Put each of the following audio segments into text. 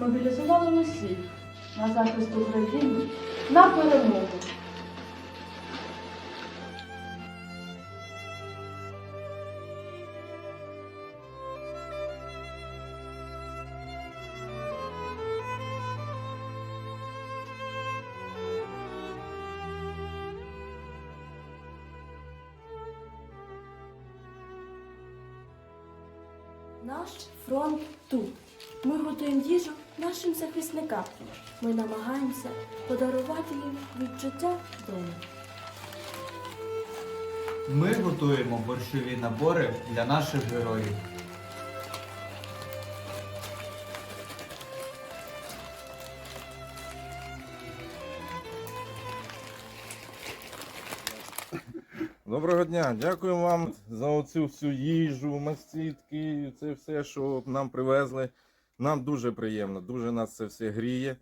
мобілізували усіх на захист України, на перемогу. Наш фронт тут. Ми готуємо їжу нашим захисникам. Ми намагаємося подарувати їм відчуття дому. Ми готуємо борщові набори для наших героїв. Доброго дня, дякую вам за оцю всю їжу, мастітки, це все, що нам привезли. Нам дуже приємно, дуже нас це все гріє,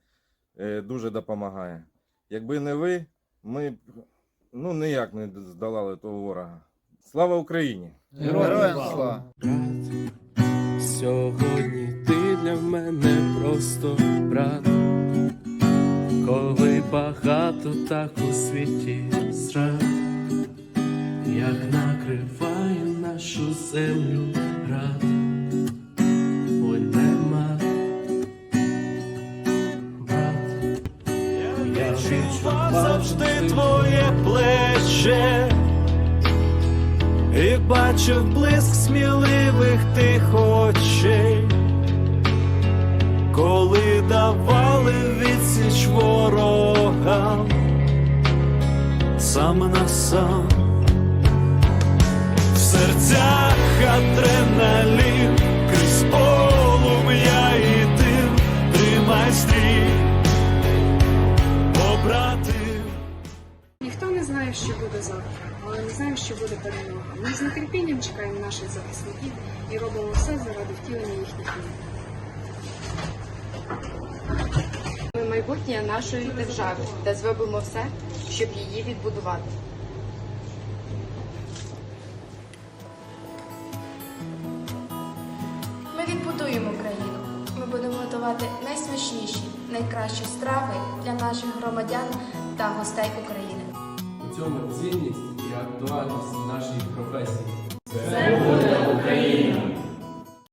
е, дуже допомагає. Якби не ви, ми б ну, ніяк не здолали того ворога. Слава Україні! Героям слава! Сьогодні ти для мене просто брат, коли багато так у світі зрад, як накриває нашу землю град, ой нема. Брат, я відчував завжди твоє плече. І бачив блиск сміливих тих очей, коли давали відсіч ворогам сам на сам, серцях адреналін, крізь полум'я і дим, тримай стрій, побратим. Ніхто не знає, що буде завтра, але ми знаємо, що буде перемога. Ми з нетерпінням чекаємо наших захисників і робимо все заради втілення їхніх мрій. Ми майбутнє нашої держави та зробимо все, щоб її відбудувати. Будемо готувати найсмачніші, найкращі страви для наших громадян та гостей України. У цьому цінність і актуальність нашої професії.